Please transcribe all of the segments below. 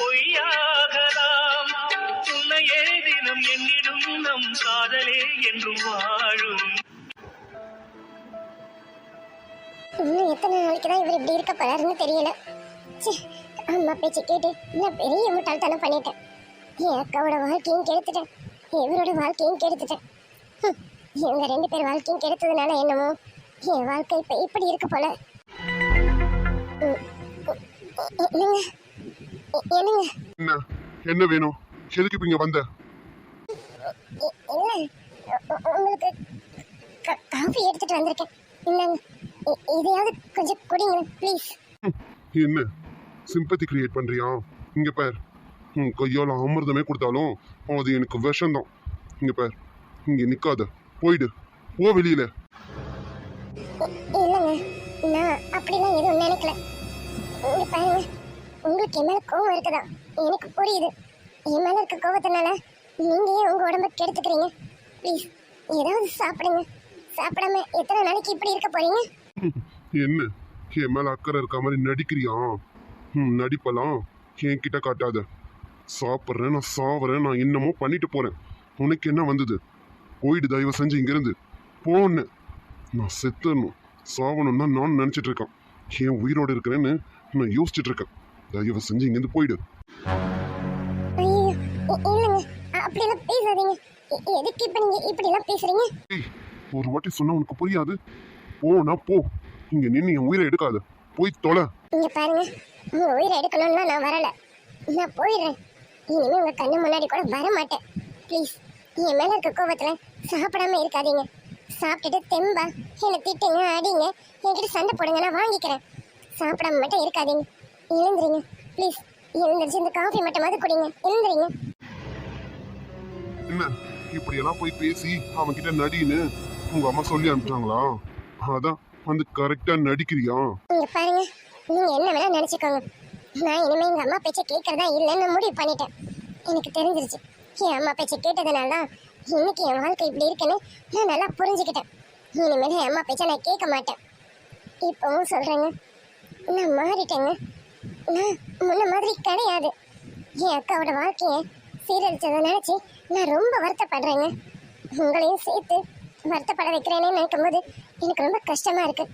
பொய்யாகலாம் உன்னை ஏதினும் என்னிடும் நம் காதலே என்றும் வாழும் இன்னும் எத்தனை நாளைக்கு தான் இவர் இப்படி இருக்க போறாருன்னு தெரியல அம்மா பேச்சு கேட்டு நான் பெரிய முட்டாள்தனம் பண்ணிட்டேன் என் அக்காவோட வாழ்க்கையும் கெடுத்துட்டேன் இவரோட வாழ்க்கையும் கெடுத்துட்டேன் இவங்க ரெண்டு பேர் வாழ்க்கையும் கெடுத்ததுனால என்னமோ என் வாழ்க்கை இப்போ இப்படி இருக்கு போல ம், என்னங்க என்னங்க? என்ன? என்ன வேணும்? எதுக்கு இப்ப இங்க வந்த? உங்களுக்கு காஃபி எடுத்துட்டு வந்திருக்கேன். இந்தாங்க. இதையாவது கொஞ்சம் குடிங்க ப்ளீஸ். என்ன? சிம்பத்தி கிரியேட் பண்றியா? இங்க பார். உன் கையால அமிர்தமே கொடுத்தாலும் அது எனக்கு விஷம்தான். இங்க பார். இங்க நிக்காத. போயிடு. போ வெளியில. இல்லைங்க. நான் அப்படிலாம் எதுவும் நினைக்கல. இங்க பாருங்க. உங்களுக்கு என் மேலே கோவம் இருக்குதா? எனக்கு புரியுது. என் மேலே இருக்க கோவத்தினால நீங்க ஏன் உங்க உடம்ப கெடுத்துக்கிறீங்க? ப்ளீஸ் ஏதாவது சாப்பிடுங்க. சாப்பிடாம எத்தனை நாளைக்கு இப்படி இருக்க போறீங்க? என்ன? என் மேலே அக்கறை இருக்க மாதிரி நடிக்கிறியா? ம் நடிப்பலாம். என் கிட்ட காட்டாத. சாப்பிட்றேன் நான் சாவறேன் நான் என்னமோ பண்ணிட்டு போகிறேன் உனக்கு என்ன வந்தது? போயிடு தயவு செஞ்சு இங்கேருந்து. போன்னு நான் செத்துடணும் சாவணும் தான் நான் நினச்சிட்டு இருக்கேன். ஏன் உயிரோடு இருக்கிறேன்னு நான் யோசிச்சுட்ருக்கேன் தயவு செஞ்சு இங்கேருந்து போயிடு. ஐயோ இ- இல்லைங்க அ- அப்படியெல்லாம் பேசாதீங்க. எதுக்கு இப்ப நீங்க இப்படிலாம் பேசுறீங்க? ஒரு வாட்டி சொன்னா உனக்கு புரியாது. போனா போ. இங்க நின்று என் உயிரை எடுக்காத. போய் தொலை. இங்க பாருங்க. உங்க உயிரை எடுக்கணும்னா நான் வரல. நான் போயிடுறேன். இனிமே உங்க கண்ணு முன்னாடி கூட வர மாட்டேன் ப்ளீஸ் என் மேல இருக்க கோவத்துல சாப்பிடாம இருக்காதீங்க. சாப்பிட்டுட்டு தெம்பா. என்னை திட்டுங்க அடிங்க. என்கிட்ட சண்டை போடுங்க நான் வாங்கிக்கிறேன். சாப்பிடாம மட்டும் இருக்காதீங்க. எழுந்துறீங்க ப்ளீஸ் எழுந்திரிச்சு இந்த காஃபி மட்டுமாவது குடிங்க. எழுந்துறீங்க என்ன? இப்படியெல்லாம் போய் பேசி அவன் கிட்ட நடின்னு உங்க அம்மா சொல்லி அனுப்பிச்சாங்களா? அதான் வந்து கரெக்டா நடிக்கிறியா? இங்க பாருங்க. நீங்க என்ன வேணா நினைச்சுக்கோங்க நான் இனிமே எங்க அம்மா பேச்சை கேட்கறதா இல்லைன்னு முடிவு பண்ணிட்டேன். எனக்கு தெரிஞ்சிருச்சு. என் அம்மா பேச்சை கேட்டதுனால தான் இன்னைக்கு என் வாழ்க்கை இப்படி இருக்குன்னு நான் நல்லா புரிஞ்சுக்கிட்டேன். இனிமேல் என் அம்மா பேச்சை நான் கேட்க மாட்டேன். இப்பவும் சொல்றேங்க. நான் மாறிட்டேங்க. முன்ன மாதிரி கிடையாது. என் அக்காவோட வாழ்க்கையை சீரழிச்சதை நினைச்சு நான் ரொம்ப வருத்தப்படுறேங்க. உங்களையும் சேர்த்து வருத்தப்பட வைக்கிறேனே நினைக்கும் போது எனக்கு ரொம்ப கஷ்டமா இருக்கு.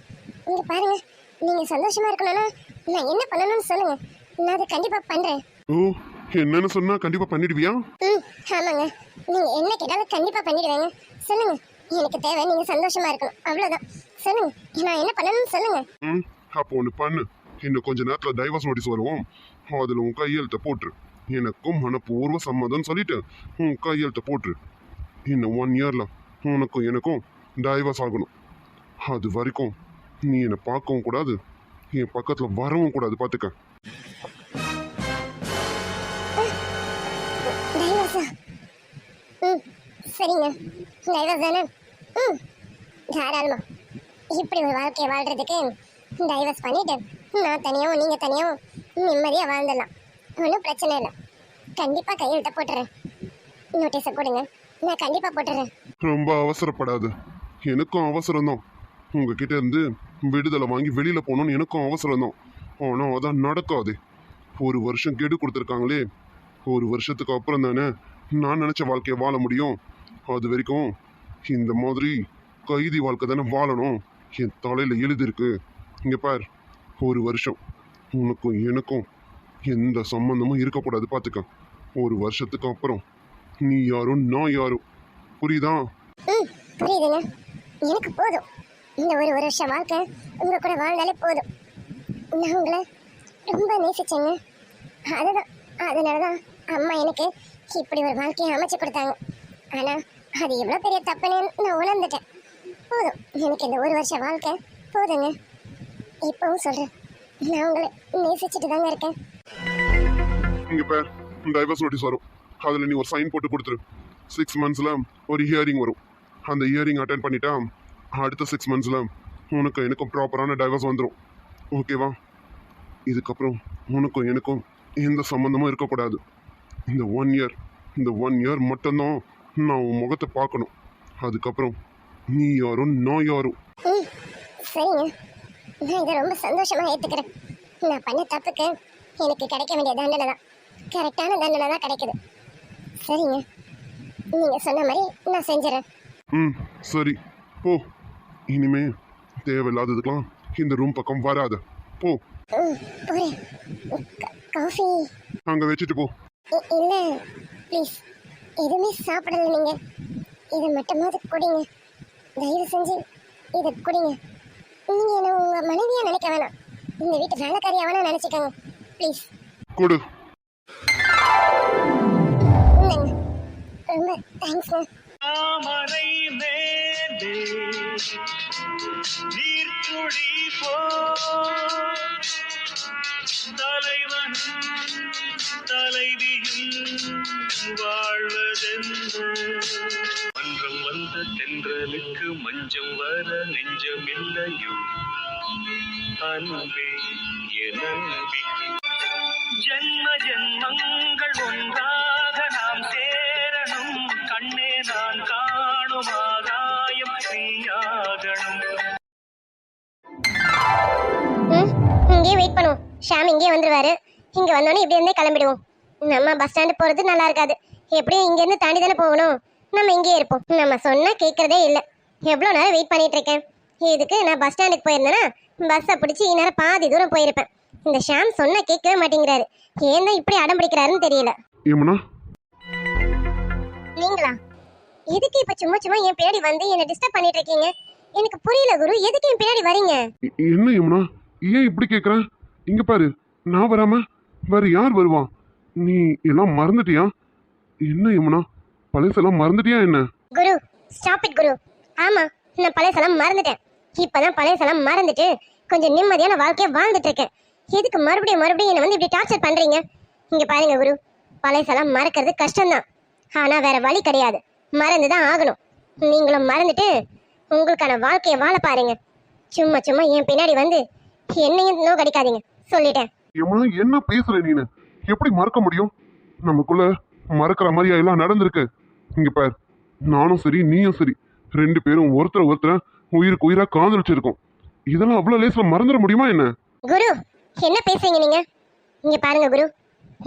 இங்க பாருங்க நீங்க சந்தோஷமா இருக்கணும்னா நான் என்ன பண்ணணும்னு சொல்லுங்க. நான் அதை கண்டிப்பா பண்றேன். ஓ என்னன்னு சொன்னா கண்டிப்பா பண்ணிடுவியா? ம் ஆமாங்க. நீங்க என்ன கேட்டாலும் கண்டிப்பா பண்ணிடுவேங்க. சொல்லுங்க எனக்கு தேவை நீங்க சந்தோஷமா இருக்கணும். அவ்வளவுதான். சொல்லுங்க நான் என்ன பண்ணணும்னு சொல்லுங்க. ம் அப்போ ஒன்று பண்ணு. இன்னும் கொஞ்ச நேரத்தில் டைவர்ஸ் நோட்டீஸ் வரும் அதில் உன் கையெழுத்தை போட்டுரு. எனக்கும் மனப்பூர்வ சம்மதம் சொல்லிட்டு உன் கையெழுத்தை போட்டுரு. இன்னும் ஒன் இயரில் உனக்கும் எனக்கும் டைவர்ஸ் ஆகணும். அது வரைக்கும் நீ என்னை பார்க்கவும் கூடாது. என் பக்கத்தில் வரவும் கூடாது பார்த்துக்க ம் சரிங்க. டைவர்ஸ் தானே? ம் தாராளமா. இப்படி ஒரு வாழ்க்கையை வாழ்றதுக்கு டைவர்ஸ் பண்ணிட்டு நான் தனியாகவும் நீங்கள் தனியாகவும் நிம்மதியாக வாழ்ந்துடலாம். ஒன்றும் பிரச்சனை இல்லை. கண்டிப்பாக கையெழுத்த போட்டுறேன். நோட்டீஸை கொடுங்க. நான் கண்டிப்பாக போட்டுறேன். ரொம்ப அவசரப்படாது. எனக்கும் அவசரம்தான். உங்ககிட்ட இருந்து விடுதலை வாங்கி வெளியில் போகணும்னு எனக்கும் அவசரம்தான். ஆனால் அதான் நடக்காது. ஒரு வருஷம் கெடு கொடுத்துருக்காங்களே. ஒரு வருஷத்துக்கு அப்புறம் தானே நான் நினச்ச வாழ்க்கையை வாழ முடியும். அது வரைக்கும் இந்த மாதிரி கைதி வாழ்க்கை தானே வாழணும். என் தலையில் எழுதிருக்கு இங்கே பார். ஒரு வருஷம். உனக்கும் எனக்கும் எந்த சம்பந்தமும் இருக்கக்கூடாது பார்த்துக்க ஒரு வருஷத்துக்கு அப்புறம் நீ யாரும் நான் யாரும். புரியுதா? ம் புரியுதுங்க. எனக்கு போதும். இந்த ஒரு ஒரு வருஷம் வாழ்க்கை உங்க கூட வாழ்ந்தாலே போதும். நான் உங்களை ரொம்ப நேசிச்சேங்க. அதுதான் அதனால தான் அம்மா எனக்கு இப்படி ஒரு வாழ்க்கையை அமைச்சு கொடுத்தாங்க. ஆனால் அது எவ்வளோ பெரிய தப்புன்னு நான் உணர்ந்துட்டேன். போதும் எனக்கு இந்த ஒரு வருஷம் வாழ்க்கை போதுங்க. இப்பவும் சொல்கிறேன் நான் உங்களை நேசிச்சுட்டு தாங்க இருக்கேன். இங்க பேர் டைவர்ஸ் நோட்டீஸ் வரும். அதில் நீ ஒரு சைன் போட்டு கொடுத்துரு. சிக்ஸ் மந்த்ஸில் ஒரு ஹியரிங் வரும். அந்த ஹியரிங் அட்டன் பண்ணிட்டா அடுத்த சிக்ஸ் மந்த்ஸில் உனக்கு எனக்கும் ப்ராப்பரான டைவர்ஸ் வந்துடும் ஓகேவா இதுக்கப்புறம் உனக்கும் எனக்கும் எந்த சம்மந்தமும் இருக்கக்கூடாது. இந்த ஒன் இயர் இந்த ஒன் இயர் மட்டும்தான் நான் உன் முகத்தை பார்க்கணும். அதுக்கப்புறம் நீ யாரும் நான் யாரும். சரிங்க. நான் இதை ரொம்ப சந்தோஷமா ஏத்துக்கிறேன். நான் பண்ண தப்புக்கு எனக்கு கிடைக்க வேண்டிய தண்டனை தான். கரெக்டான தண்டனை தான் கிடைக்குது. சரிங்க. நீங்க சொன்ன மாதிரி நான் செஞ்சுறேன். ம் சரி. போ. இனிமே தேவையில்லாததுக்கெல்லாம் இந்த ரூம் பக்கம் வராத. போ. க- காஃபி. அங்கே வச்சுட்டு போ. இல்ல ப்ளீஸ் எதுவுமே சாப்பிடல நீங்க. இதை மட்டுமாவது குடிங்க. தயவு செஞ்சு இதை குடிங்க. நீங்க என்ன உங்க மனைவியா நினைக்க வேணாம். இந்த வீட்டு வேலைக்காரியா வேணா நினைச்சுக்கோங்க. ப்ளீஸ் கொடு. ரொம்ப தேங்க்ஸ்ங்க தாமரை மேலே போ தலைவன் தலைவியும் வாழ்வதென்று மன்றம் வந்த தென்றலுக்கு மஞ்சம் வர நெஞ்சமில்லையோ? அன்பே என் ஜென்ம ஜென்மங்கள் ஒன்றாக நாம் சேரணும். கண்ணே நான் காணும் ஆகாயம் நீயாகணும். ம் இங்கேயே வெயிட் பண்ணுவோம். ஷாம் இங்கேயே வந்துருவாரு. இங்க வந்தோடனே இப்படி இருந்தே கிளம்பிடுவோம். நம்ம பஸ் ஸ்டாண்டு போறது நல்லா இருக்காது. எப்படியும் இங்க இருந்து தாண்டி தானே போகணும். நம்ம இங்கேயே இருப்போம். நம்ம சொன்னா கேட்கறதே இல்லை. எவ்வளோ நேரம் வெயிட் பண்ணிட்டு இருக்கேன். இதுக்கு நான் பஸ் ஸ்டாண்டுக்கு போயிருந்தேன்னா பஸ்ஸை பிடிச்சி இந்நேரம் பாதி தூரம் போயிருப்பேன். இந்த ஷாம் சொன்னா கேட்கவே மாட்டேங்கிறாரு. ஏன் தான் இப்படி அடம் பிடிக்கிறாருன்னு தெரியல. ஏமனா? நீங்களா? எதுக்கு இப்ப சும்மா சும்மா என் பின்னாடி வந்து என்ன டிஸ்டர்ப் பண்ணிட்டு இருக்கீங்க? எனக்கு புரியல குரு. எதுக்கு என் பின்னாடி வரீங்க? என்ன யமுனா ஏன் இப்படி கேட்குற இங்க பாரு. நான் வராம வேற யார் வருவான் நீ எல்லாம் மறந்துட்டியா? என்ன யமுனா பழசெல்லாம் மறந்துட்டியா என்ன? Guru stop it Guru. ஆமா நான் பழையசெல்லாம் மறந்துட்டேன். இப்பதான் பழையசெல்லாம் மறந்துட்டு கொஞ்சம் நிம்மதியான வாழ்க்கைய வாழ்ந்துட்டு இருக்கேன். எதுக்கு மறுபடியும் மறுபடியும் என்ன வந்து இப்படி டார்ச்சர் பண்றீங்க? இங்க பாருங்க குரு பழையசெல்லாம் மறக்கிறது கஷ்டம்தான். ஆனா வேற வழி கிடையாது. மறந்துதான் ஆகணும். நீங்களும் மறந்துட்டு உங்களுக்கான வாழ்க்கைய வாழ பாருங்க. சும்மா சும்மா என் பின்னாடி வந்து என்னையும் நோக்கடிக்காதீங்க சொல்லிட்டேன். யமுனா என்ன பேசுற நீனு? எப்படி மறக்க முடியும்? நமக்குள்ள மறக்கிற மாதிரியா எல்லாம் நடந்திருக்கு. இங்க பார். நானும் சரி நீயும் சரி. ரெண்டு பேரும் ஒருத்தர் ஒருத்தர் உயிருக்கு உயிரா காதலிச்சிருக்கோம். இதெல்லாம் அவ்வளவு லேசில் மறந்துட முடியுமா என்ன? குரு என்ன பேசுறீங்க நீங்க? இங்க பாருங்க குரு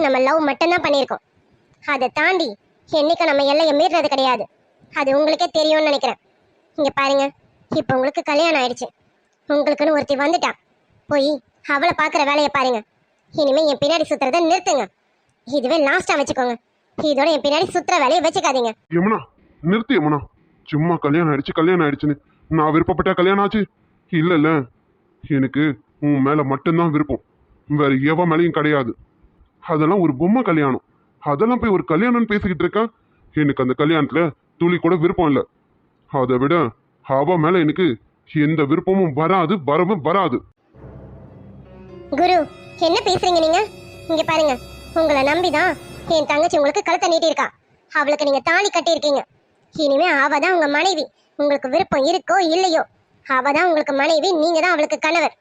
நம்ம லவ் மட்டும்தான் பண்ணியிருக்கோம். அதை தாண்டி என்னைக்கு நம்ம எல்லையை மீறது கிடையாது. அது உங்களுக்கே தெரியும்னு நினைக்கிறேன். இங்க பாருங்க இப்போ உங்களுக்கு கல்யாணம் ஆயிடுச்சு. உங்களுக்குன்னு ஒருத்தி வந்துட்டா. போய் அவளை பார்க்குற வேலையை பாருங்க. இனிமே என் பின்னாடி சுத்துறதை நிறுத்துங்க. இதுவே லாஸ்டா வச்சுக்கோங்க. இதோட என் பின்னாடி சுத்துற வேலையை வச்சுக்காதீங்க. யமுனா நிறுத்து யமுனா. சும்மா கல்யாணம் ஆயிடுச்சு கல்யாணம் ஆயிடுச்சுன்னு. நான் விருப்பப்பட்ட கல்யாணம் ஆச்சு. இல்ல இல்ல. எனக்கு உன் மேல மட்டும்தான் விருப்பம். வேற எவ மேலேயும் கிடையாது. அதெல்லாம் ஒரு பொம்மை கல்யாணம். அதெல்லாம் போய் ஒரு கல்யாணம்னு பேசிக்கிட்டு இருக்கா? எனக்கு அந்த கல்யாணத்துல துளி கூட விருப்பம் இல்லை. அதை விட அவ மேல எனக்கு எந்த விருப்பமும் வராது வரவும் வராது. குரு என்ன பேசுறீங்க நீங்க? இங்க பாருங்க. உங்களை நம்பிதான் என் தங்கச்சி உங்களுக்கு கழுத்தை நீட்டியிருக்கா. அவளுக்கு நீங்க தாலி கட்டியிருக்கீங்க. இனிமே அவ தான் உங்க மனைவி. உங்களுக்கு விருப்பம் இருக்கோ இல்லையோ அவ தான் உங்களுக்கு மனைவி. நீங்க தான் அவளுக்கு கணவர்.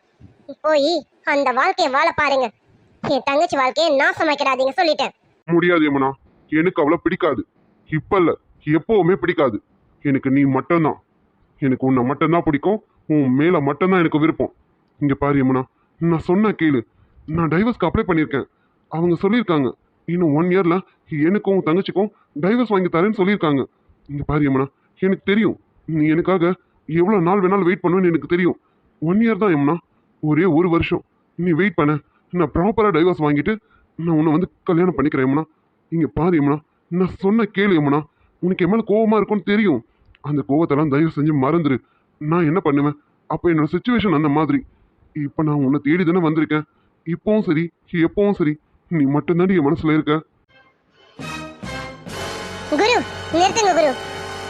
போய் அந்த வாழ்க்கையை வாழ பாருங்க. என் தங்கச்சி வாழ்க்கையை நாசமாக்கிறாதீங்க சொல்லிட்டேன். முடியாது யமுனா. எனக்கு அவ்வளோ பிடிக்காது. இப்ப இல்ல எப்பவுமே பிடிக்காது. எனக்கு நீ மட்டும்தான். எனக்கு உன்னை மட்டும்தான் பிடிக்கும். உன் மேல மட்டும்தான் எனக்கு விருப்பம். இங்க பாரு யமுனா. நான் சொன்ன கேளு. நான் டைவர்ஸ்க்கு அப்ளை பண்ணியிருக்கேன். அவங்க சொல்லியிருக்காங்க. இன்னும் ஒன் இயரில் எனக்கும் உன் தங்கச்சிக்கும் டைவர்ஸ் வாங்கி தரேன்னு சொல்லியிருக்காங்க. இங்கே பாரு யமுனா எனக்கு தெரியும். நீ எனக்காக எவ்வளோ நாள் வேணாலும் வெயிட் பண்ணுவேன்னு எனக்கு தெரியும். ஒன் இயர் தான் யமுனா. ஒரே ஒரு வருஷம். நீ வெயிட் பண்ண. நான் ப்ராப்பராக டைவர்ஸ் வாங்கிட்டு நான் உன்னை வந்து கல்யாணம் பண்ணிக்கிறேன் யமுனா. இங்கே பாரு யமுனா நான் சொன்ன கேளு யமுனா. உனக்கு என் மேலே கோவமாக இருக்கும்னு தெரியும். அந்த கோவத்தெல்லாம் தயவு செஞ்சு மறந்துடு நான் என்ன பண்ணுவேன்? அப்போ என்னோட சுச்சுவேஷன் அந்த மாதிரி. இப்போ நான் உன்னை தேடி தானே வந்திருக்கேன். இப்போவும் சரி எப்போவும் சரி. நீ மட்டும்தான் என் மனசில் இருக்க. குரு நிறுத்துங்க குரு.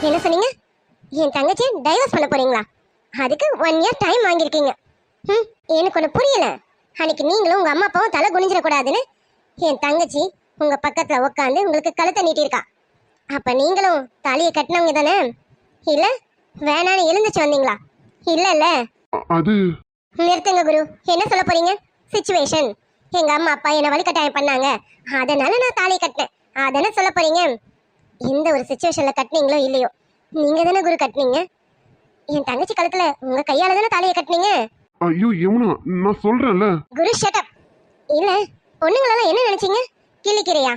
என்ன சொன்னீங்க? என் தங்கச்சி டைவர்ஸ் பண்ண போறீங்களா? அதுக்கு ஒன் இயர் டைம் வாங்கியிருக்கீங்க. ம் எனக்கு ஒன்று புரியல. அன்னைக்கு நீங்களும் உங்க அம்மா அப்பாவும் தலை குனிஞ்சிடக்கூடாதுன்னு என் தங்கச்சி உங்க பக்கத்துல உட்காந்து உங்களுக்கு கழுத்தை நீட்டியிருக்கா. அப்ப நீங்களும் தாலியை கட்டினவங்க தானே? இல்ல வேணான்னு எழுந்துச்சு வந்தீங்களா? இல்ல இல்ல. அது நிறுத்துங்க குரு. என்ன சொல்ல போறீங்க? சுச்சுவேஷன் எங்க அம்மா அப்பா என்ன வழிகட்டாயம் பண்ணாங்க. அதனால நான் தாலி கட்டினேன். அதென்ன சொல்ல போறீங்க? எந்த ஒரு சுச்சுவேஷன்ல கட்டினீங்களோ இல்லையோ? நீங்க தானே குரு கட்டினீங்க? என் தங்கச்சி கழுத்துல உங்க கையால தானே தாலியை கட்டினீங்க? ஐயோ யமுனா நான் சொல்றேன்ல. குரு ஷட்டப் இல்ல பொண்ணுங்களெல்லாம் என்ன நினைச்சீங்க? கிள்ளிக்கிறியா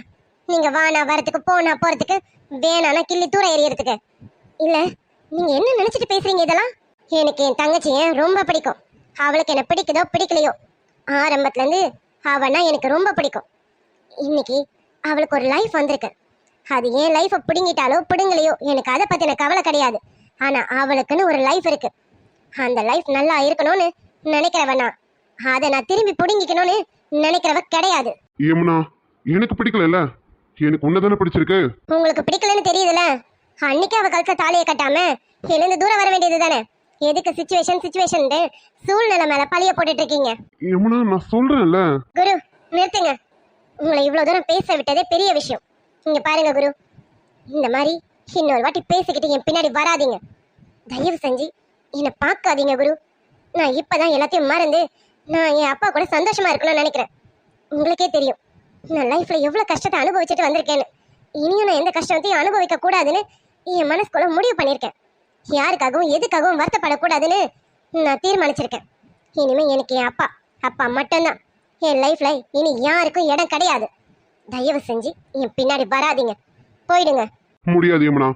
நீங்க வானா வரதுக்கு போனா போறதுக்கு வேணானா கிள்ளி தூர எறியறதுக்கு இல்ல நீங்க என்ன நினைச்சிட்டு பேசுறீங்க இதெல்லாம்? எனக்கு என் தங்கச்சிய ரொம்ப பிடிக்கும். அவளுக்கு என்ன பிடிக்குதோ பிடிக்கலையோ? ஆரம்பத்துல இருந்து அவனா எனக்கு ரொம்ப பிடிக்கும். இன்னைக்கு அவளுக்கு ஒரு லைஃப் வந்திருக்கு. அது ஏன் லைஃபை பிடுங்கிட்டாலோ பிடுங்கலையோ எனக்கு அதை பத்தின கவலை கிடையாது. ஆனா அவளுக்குன்னு ஒரு லைஃப் இருக்கு. அந்த லைஃப் நல்லா இருக்கணும்னு நினைக்கிறவனா அதை நான் திரும்பி பிடுங்கிக்கணும்னு நினைக்கிறவ கிடையாது. யமுனா எனக்கு பிடிக்கல எனக்கு உன்னதானே பிடிச்சிருக்கு? உங்களுக்கு பிடிக்கலன்னு தெரியுதுல அன்னைக்கு அவ கழுத்த தாலியை கட்டாம எழுந்து தூரம் வர வேண்டியது தானே எதுக்கு சுச்சுவேஷன் சுச்சுவேஷன் சூழ்நிலை மேல பழிய போட்டுட்டு இருக்கீங்க யமுனா நான் சொல்றேன்ல. குரு நிறுத்துங்க. உங்களை இவ்வளவு தூரம் பேச விட்டதே பெரிய விஷயம். இங்க பாருங்க குரு. இந்த மாதிரி இன்னொரு வாட்டி பேசிக்கிட்டு என் பின்னாடி வராதீங்க. தயவு செஞ்சு என்னை பார்க்காதீங்க குரு. நான் இப்பதான் எல்லாத்தையும் மறந்து நான் என் அப்பா கூட சந்தோஷமா இருக்கணும்னு நினைக்கிறேன். உங்களுக்கே தெரியும். நான் லைஃப்ல எவ்வளவு கஷ்டத்தை அனுபவிச்சுட்டு வந்திருக்கேன்னு. இனியும் நான் எந்த கஷ்டத்தையும் அனுபவிக்க கூடாதுன்னு என் மனசுக்குள்ள முடிவு பண்ணியிருக்கேன். யாருக்காகவும் எதுக்காகவும் வருத்தப்படக்கூடாதுன்னு நான் தீர்மானிச்சிருக்கேன். இனிமே எனக்கு என் அப்பா அப்பா மட்டும்தான். என் லைஃப்ல இனி யாருக்கும் இடம் கிடையாது. தயவு செஞ்சு என் பின்னாடி வராதீங்க. போயிடுங்க. முடியாது யமுனா.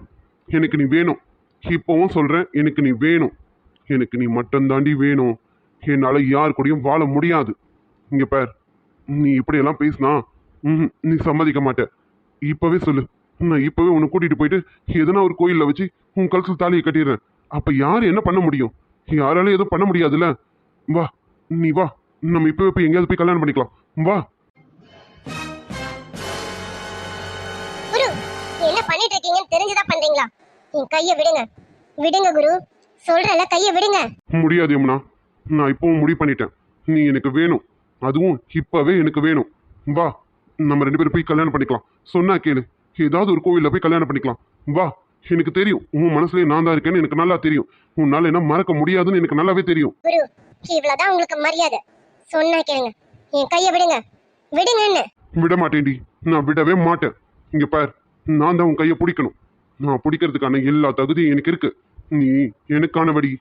எனக்கு நீ வேணும். இப்போவும் சொல்றேன் எனக்கு நீ வேணும். எனக்கு நீ மட்டும் தாண்டி வேணும். என்னால் யார் கூடயும் வாழ முடியாது. இங்கே பார் நீ இப்படியெல்லாம் பேசினா ம்ஹும், நீ சம்மதிக்க மாட்ட. இப்போவே சொல்லு. நான் இப்பவே உன்னை கூட்டிட்டு போயிட்டு எதனா ஒரு கோயில்ல வச்சு உன் கழுத்தில் தாலியை கட்டிடுறேன். அப்ப யார் என்ன பண்ண முடியும்? யாராலும் எதுவும் பண்ண முடியாதுல்ல? வா நீ வா. நம்ம இப்பவே போய் எங்கேயாவது போய் கல்யாணம் பண்ணிக்கலாம். வா. என்ன பண்ணிட்டு இருக்கீங்கன்னு தெரிஞ்சுதான் பண்றீங்களா? என் கைய விடுங்க. விடுங்க குரு. சொல்றல கைய விடுங்க. முடியாது யமுனா. நான் இப்பவும் முடிவு பண்ணிட்டேன். நீ எனக்கு வேணும். அதுவும் இப்பவே எனக்கு வேணும். வா நம்ம ரெண்டு பேரும் போய் கல்யாணம் பண்ணிக்கலாம். சொன்னா கேளு. ஏதாவது ஒரு கோவில்ல போய் கல்யாணம் பண்ணிக்கலாம். வா எனக்கு தெரியும். உன் மனசுலயே நான் தான் இருக்கேன்னு எனக்கு நல்லா தெரியும். உன்னால என்ன மறக்க முடியாதுன்னு எனக்கு நல்லாவே தெரியும். குரு இவ்வளவுதான் உங்களுக்கு மரியாதை. சொன்னா கேளுங்க. என் கைய விடுங்க. விடுங்கன்னு. விட மாட்டேன்டி நான் விடவே மாட்டேன். இங்க பார் நான் தான் உன் கையை பிடிக்கணும். நான் பிடிக்கிறதுக்கான எல்லா தகுதியும் எனக்கு இருக்கு. நீ எனக்கானபடி.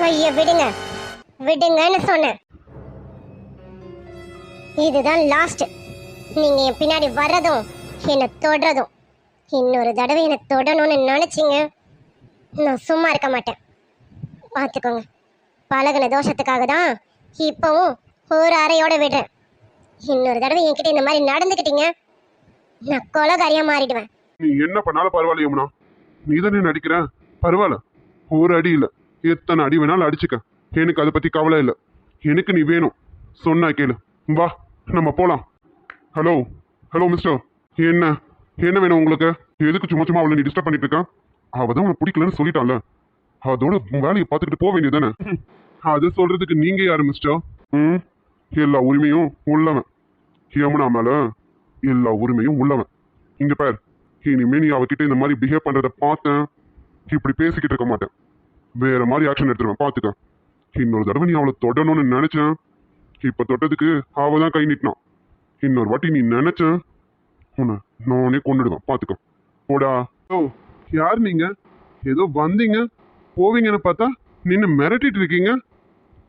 கைய விடுங்க. விடுங்கன்னு சொன்னேன். இதுதான் லாஸ்ட் நீங்க என் பின்னாடி வர்றதும் என்னை தொடுறதும். இன்னொரு தடவை என்னை தொடணும்னு நினச்சிங்க நான் சும்மா இருக்க மாட்டேன். பார்த்துக்கோங்க பழகின தோஷத்துக்காக தான் இப்போவும் ஒரு அறையோட விடுறேன். இன்னொரு தடவை என்கிட்ட இந்த மாதிரி நடந்துக்கிட்டீங்க நான் கொலகாரியா மாறிடுவேன். நீ என்ன பண்ணாலும் பரவாயில்ல யமுனா. நீ தானே நடிக்கிற? பரவாயில்ல. ஒரு அடி இல்லை. எத்தனை அடி வேணாலும் அடிச்சுக்க. எனக்கு அதை பத்தி கவலை இல்லை. எனக்கு நீ வேணும். சொன்னா கேளு. வா. நம்ம போகலாம் ஹலோ ஹலோ மிஸ்டர் என்ன? என்ன வேணும் உங்களுக்கு? எதுக்கு சும்மா சும்மா அவளை நீ டிஸ்டர்ப் பண்ணிட்டு இருக்க? அவள் தான் உனக்கு பிடிக்கலன்னு சொல்லிட்டான்ல. அதோட உன் வேலையை பார்த்துக்கிட்டு போக வேண்டியதானே அது சொல்றதுக்கு நீங்க யாரு மிஸ்டர் ம்? எல்லா உரிமையும் உள்ளவன். யமுனா மேல எல்லா உரிமையும் உள்ளவன். இங்க பேர். இனிமே நீ அவகிட்ட இந்த மாதிரி பிஹேவ் பண்றத பார்த்தேன். இப்படி பேசிக்கிட்டு இருக்க மாட்டேன். வேற மாதிரி ஆக்ஷன் எடுத்துருவேன். பாத்துக்க இன்னொரு தடவை நீ அவளை தொடணும்னு நினைச்சேன். இப்ப தொட்டதுக்கு அவ தான் கை நீட்டினான் இன்னொரு வாட்டி நீ நினைச்ச உன்னை நானே கொண்டுடுவேன் பாத்துக்க. போடா. ஓ யார் நீங்க? ஏதோ வந்தீங்க? போவீங்கன்னு பார்த்தா நின்று மிரட்டிட்டு இருக்கீங்க?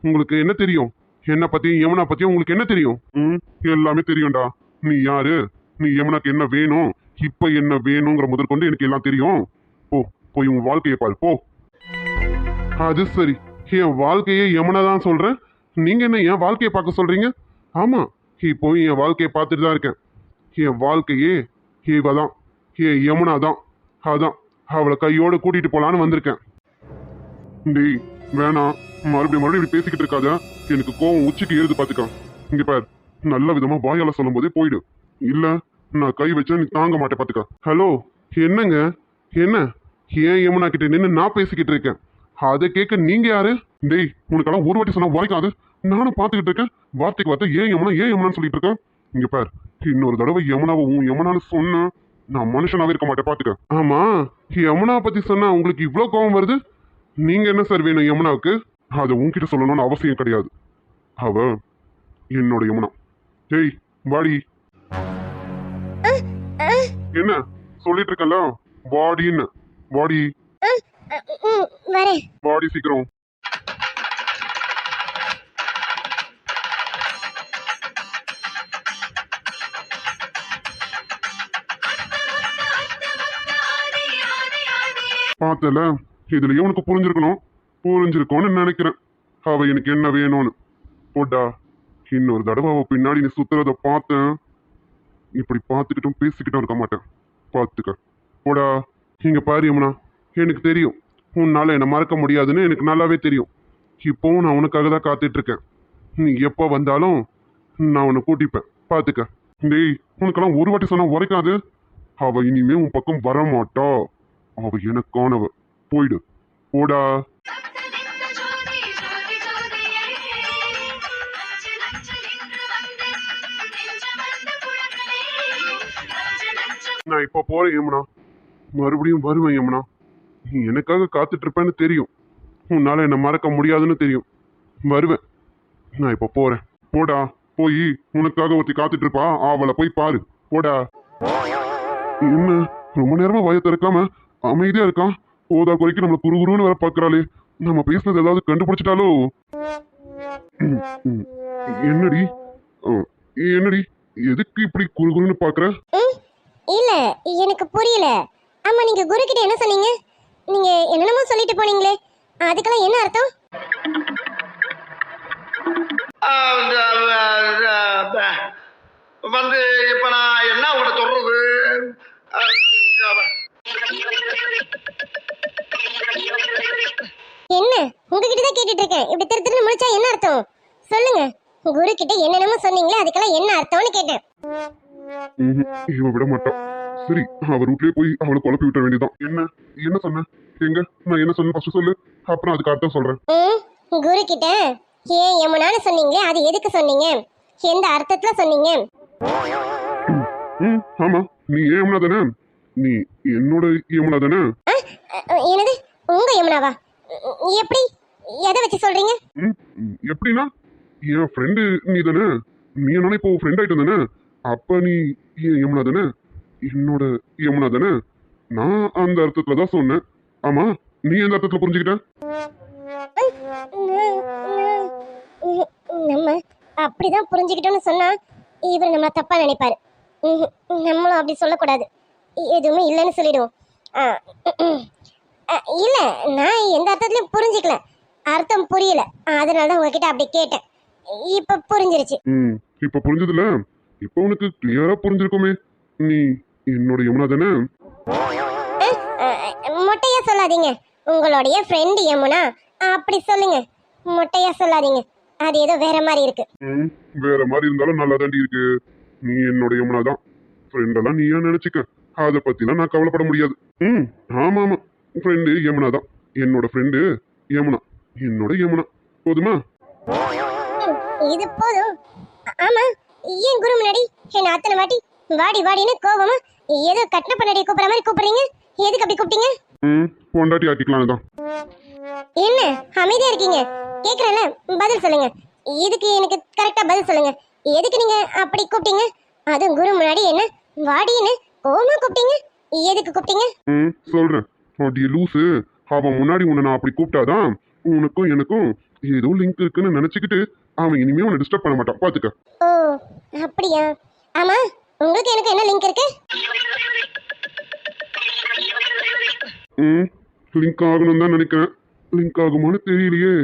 உங்களுக்கு என்ன தெரியும்? என்னை பத்தியும் யமுனா பத்தியும் உங்களுக்கு என்ன தெரியும்? ம் எல்லாமே தெரியும்டா. நீ யாரு? நீ யமுனாக்கு என்ன வேணும்? இப்ப என்ன வேணுங்கிற முதற்கொண்டு எனக்கு எல்லாம் தெரியும். போ போய் உன் வாழ்க்கையை பாரு. போ. அது சரி. என் வாழ்க்கையே யமுனா தான் சொல்றேன் நீங்கள் என்ன என் வாழ்க்கையை பார்க்க சொல்கிறீங்க ஆமாம் இப்போ என் வாழ்க்கையை பார்த்துட்டு தான் இருக்கேன். என் வாழ்க்கையே இவ தான் என் யமுனா தான் அதான் அவளை கையோடு கூட்டிகிட்டு போகலான்னு வந்திருக்கேன். டேய் வேணாம் மறுபடியும் மறுபடியும் இப்படி பேசிக்கிட்டு இருக்காத. எனக்கு கோவம் உச்சிக்கு ஏறுது பாத்துக்க. இங்கே பார் நல்ல விதமாக வாயால் சொல்லும் போதே போயிடு. இல்லை நான் கை வச்சா நீ தாங்க மாட்டேன் பாத்துக்க. ஹலோ என்னங்க? என்ன? ஏன் யமுனா கிட்ட நின்று நான் பேசிக்கிட்டு இருக்கேன்? அதை கேட்க நீங்கள் யாரு? டேய் உனக்கெல்லாம் ஒரு வாட்டி சொன்னா வாய்க்காது. நானும் பார்த்துக்கிட்டு இருக்கேன். வார்த்தைக்கு வார்த்தை ஏன் யமுனா ஏன் யமுனான்னு சொல்லிட்டு இருக்கேன். இங்க பார் இன்னொரு தடவை யமுனாவை உன் யமுனான்னு சொன்ன நான் மனுஷனாவே இருக்க மாட்டேன் பாத்துக்க. ஆமா யமுனா பத்தி சொன்னா உங்களுக்கு இவ்ளோ கோவம் வருது? நீங்க என்ன சார் வேணும் யமுனாவுக்கு? அதை உன்கிட்ட சொல்லணும்னு அவசியம் கிடையாது. அவ என்னோட யமுனா. டேய் வாடி. என்ன? சொல்லிட்டு இருக்கல வாடின்னு. வாடி. வாடி சீக்கிரம். பார்த்தல? இதுலயே உனக்கு புரிஞ்சிருக்கணும். புரிஞ்சிருக்கோன்னு நினைக்கிறேன். அவ எனக்கு என்ன வேணும்னு. போட்டா இன்னொரு தடவை அவ பின்னாடி நீ சுத்துறத பார்த்தேன். இப்படி பார்த்துக்கிட்டும் பேசிக்கிட்டும் இருக்க மாட்டேன். பார்த்துக்க. போடா. இங்க பாரு யமுனா. எனக்கு தெரியும். உன்னால என்னை மறக்க முடியாதுன்னு எனக்கு நல்லாவே தெரியும். இப்போவும் நான் உனக்காக தான் காத்துட்டு இருக்கேன் நீ எப்போ வந்தாலும் நான் உன்னை கூட்டிப்பேன். பார்த்துக்க. டேய் உனக்கெல்லாம் ஒரு வாட்டி சொன்னா உரைக்காது. அவ இனிமே உன் பக்கம் வர மாட்டா அவ எனக்கானவ. போயிடு. போடா. நான் இப்போ போறேன் யமுனா. மறுபடியும் வருவேன் யமுனா. நீ எனக்காக காத்துட்டு இருப்பேன்னு தெரியும். உன்னால என்னை மறக்க முடியாதுன்னு தெரியும். வருவேன். நான் இப்போ போறேன். போடா. போய் உனக்காக ஒருத்தி காத்துட்டு இருப்பா அவளை போய் பாரு. போடா. என்ன? ரொம்ப நேரமா வாயை திறக்காம அமைதியா இருக்கான் போதா குறைக்கு நம்மள குறுகுறுன்னு வேற பாக்குறாளே நம்ம பேசுனது ஏதாவது கண்டுபிடிச்சிட்டாலோ. என்னடி? என்னடி? எதுக்கு இப்படி குறுகுறுன்னு பாக்குற இல்ல எனக்கு புரியல. ஆமா நீங்க குரு கிட்ட என்ன சொன்னீங்க? நீங்க என்னென்னமோ சொல்லிட்டு போனீங்களே. அதுக்கெல்லாம் என்ன அர்த்தம்? வந்து இருக்கேன் இப்படி திரு திருன்னு முடிச்சா என்ன அர்த்தம்? சொல்லுங்க. குரு கிட்ட என்னென்னமோ சொன்னீங்களே அதுக்கெல்லாம் என்ன அர்த்தம்னு கேட்டேன். இவன் விட மாட்டான் சரி அவர் வீட்லயே போய் அவளை குழப்பி விட்ட வேண்டியதான் என்ன? என்ன சொன்ன? எங்க? நான் என்ன சொன்னேன் ஃபர்ஸ்ட் சொல்லு. அப்புறம் அதுக்கு அர்த்தம் சொல்றேன். குரு கிட்ட ஏன் யமுனான்னு சொன்னீங்களே அது எதுக்கு சொன்னீங்க? எந்த அர்த்தத்துல சொன்னீங்க? ஆமா. நீ ஏன் யமுனா தானே? நீ என்னோட யமுனா தானே? என்னது? உங்க யமுனாவா எப்படி? எதை வச்சு சொல்றீங்க? எப்படின்னா என் ஃப்ரெண்டு நீ தானே நீ என்ன இப்போ ஃப்ரெண்ட் ஆயிட்டு தானே அப்ப நீ யமுனா தானே என்னோட யமுனா தானே நான் அந்த அர்த்தத்துல தான் சொன்னேன். ஆமா நீ எந்த அர்த்தத்துல புரிஞ்சுக்கிட்ட? நம்ம அப்படிதான் புரிஞ்சுக்கிட்டோம்னு சொன்னா இவர் நம்மள தப்பா நினைப்பாரு. நம்மளும் அப்படி சொல்லக்கூடாது. எதுவுமே இல்லைன்னு சொல்லிடுவோம். இல்ல நான் எந்த அர்த்தத்திலயும் புரிஞ்சுக்கல. அர்த்தம் புரியல. அதனால தான் உங்ககிட்ட அப்படி கேட்டேன். இப்ப புரிஞ்சிருச்சு. ம் இப்ப புரிஞ்சதுல இப்ப உனக்கு கிளியரா புரிஞ்சிருக்குமே. நீ என்னோட யமுனா தானே? மொட்டையா சொல்லாதீங்க. உங்களுடைய ஃப்ரெண்ட் யமுனா அப்படி சொல்லுங்க. மொட்டையா சொல்லாதீங்க. அது ஏதோ வேற மாதிரி இருக்கு. ம் வேற மாதிரி இருந்தாலும் நல்லா இருக்கு. நீ என்னோட யமுனா தான். ஃப்ரெண்டெல்லாம் நீயா நினைச்சுக்க. அதை பத்திலாம் நான் கவலைப்பட முடியாது. ம் ஆமா ஆமா ஃப்ரெண்டு யமுனா தான். என்னோட ஃப்ரெண்டு யமுனா. என்னோட யமுனா போதுமா? இது போதும். ஆமா ஏன் குரு முன்னாடி என்ன அத்தனை வாட்டி வாடி வாடின்னு கோவமா ஏதோ கட்டின பண்ணாடி கூப்பிடுற மாதிரி கூப்பிடுறீங்க? எதுக்கு அப்படி கூப்பிட்டீங்க? ம் பொண்டாட்டி ஆக்கிக்கலாம் தான். என்ன அமைதியா இருக்கீங்க? கேக்குறேன்ல பதில் சொல்லுங்க. இதுக்கு எனக்கு கரெக்டா பதில் சொல்லுங்க. எதுக்கு நீங்க அப்படி கூப்பிட்டீங்க? அதுவும் குரு முன்னாடி என்ன வாடின்னு கோவமா கூப்பிட்டீங்க? எதுக்கு கூப்பிட்டீங்க? ம் சொல்றேன். அடி லூசு. அவன் முன்னாடி உன்னை நான் அப்படி கூப்பிட்டாதான் உனக்கும் எனக்கும் ஏதோ லிங்க் இருக்குன்னு நினைச்சுக்கிட்டு அவன் இனிமே உன்னை டிஸ்டர்ப் பண்ண மாட்டான். பாத்துக்க. ஓ அப்படியா? ஆமா உங்களுக்கு எனக்கு என்ன லிங்க் இருக்கு? ம் லிங்க் ஆகணும் தான் நினைக்கிறேன். லிங்க் ஆகுமான்னு தெரியலையே.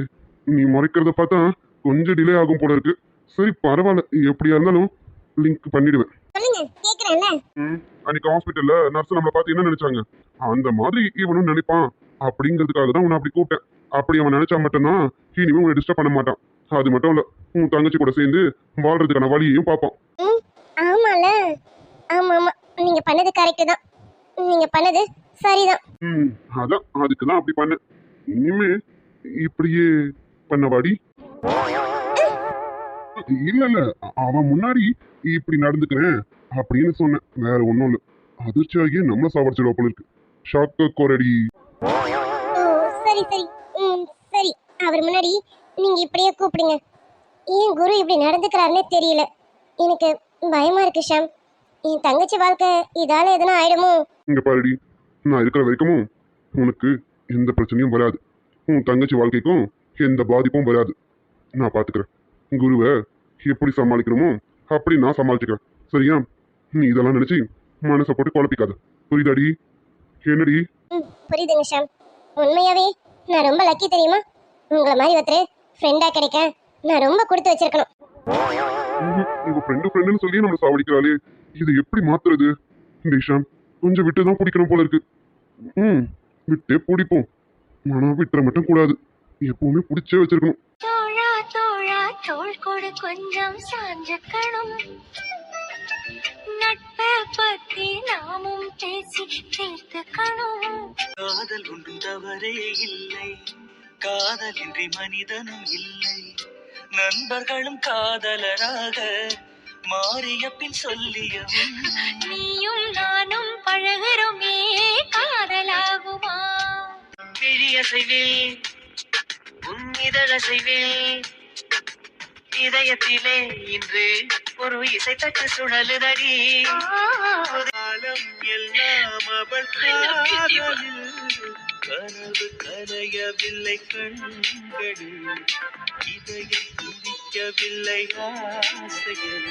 நீ முறைக்கிறத பார்த்தா கொஞ்சம் டிலே ஆகும் போல இருக்கு. சரி பரவாயில்ல. எப்படியா இருந்தாலும் லிங்க் பண்ணிடுவேன். அன்னைக்கு ஹாஸ்பிட்டல்ல நர்ஸ் நம்மளை பார்த்து என்ன நினைச்சாங்க? அந்த மாதிரி இவனும் நினைப்பான். அப்படிங்கிறதுக்காக தான் உன்னை அப்படி கூப்பிட்டேன். அப்படி அவன் நினைச்சா மட்டும்தான் இனிமே உன்னை டிஸ்டர்ப் பண்ண மாட்டான். அது மட்டும் இல்ல உன் தங்கச்சி கூட சேர்ந்து வாழ்றதுக்கான வழியையும் பார்ப்பான். ஆமால. ஆமா ஆமா நீங்க பண்ணது கரெக்ட் தான். நீங்க பண்ணது சரிதான். ம் அதான். அதுக்கு தான் அப்படி பண்ணேன் இனிமே இப்படியே பண்ணவாடி இல்ல இல்ல. அவன் முன்னாடி இப்படி நடந்துக்கிறேன் அப்படின்னு சொன்னேன். வேற ஒன்றும் இல்லை. அதிர்ச்சியாகியே நம்மள சாவடிச்சிடுவா போல இருக்கு. ஷாக்க கோரடி சரி சரி. சரி அவர் முன்னாடி நீங்க இப்படியே கூப்பிடுங்க. ஏன் குரு இப்படி நடந்துக்கிறாருன்னே தெரியல. எனக்கு பயமா இருக்கு ஷாம். என் தங்கச்சி வாழ்க்கை இதால எதனா ஆயிடுமோ? இங்க பாருடி நான் இருக்கிற வரைக்கும் உனக்கு எந்த பிரச்சனையும் வராது. உன் தங்கச்சி வாழ்க்கைக்கும் எந்த பாதிப்பும் வராது. நான் பாத்துக்கிறேன். குருவை எப்படி சமாளிக்கணுமோ அப்படி நான் சமாளிச்சுக்கிறேன். சரியா? நீ இதெல்லாம் நினைச்சு மனசை போட்டு குழப்பிக்காத. புரியுதாடி? என்னடி? புரியுதுங்க ஷாம். உண்மையாவே நான் ரொம்ப லக்கி தெரியுமா? உங்களை மாதிரி ஒருத்தர் ஃப்ரெண்டா கிடைக்க நான் ரொம்ப கொடுத்து வச்சிருக்கணும். இவ ஃப்ரெண்டு ஃப்ரெண்டுன்னு சொல்லி நம்மளை சாவடிக்கிறாளே. இது எப்படி மாத்துறது? டேஷாம் கொஞ்சம் விட்டு தான் பிடிக்கணும் போல இருக்கு. ம் விட்டே பிடிப்போம். ஆனா விட்டுற மட்டும் கூடாது. எப்பவுமே பிடிச்சே வச்சிருக்கணும். தோழா தோழா தோள் கொடு கொஞ்சம் சாஞ்சக்கணும். நட்பை பத்தி நாமும் பேசி தீர்த்துக்கணும். காதல் ஒன்றும் தவறே இல்லை. காதலின்றி மனிதனும் இல்லை. நண்பர்களும் காதலராக மாறிய பின் சொல்லிய. நீயும் நானும் பழகிறோமே காதலாகுமா? விழியசைவில் உன் இதழசைவில் இதயத்திலே இன்று ஒரு இசைத்தட்டு சுழலுதடி. காலம் எல்லாம் அவள் காதலில். கனவு கரையவில்லை கண்கள் இதயம் துடிக்கவில்லை ஆசைகள்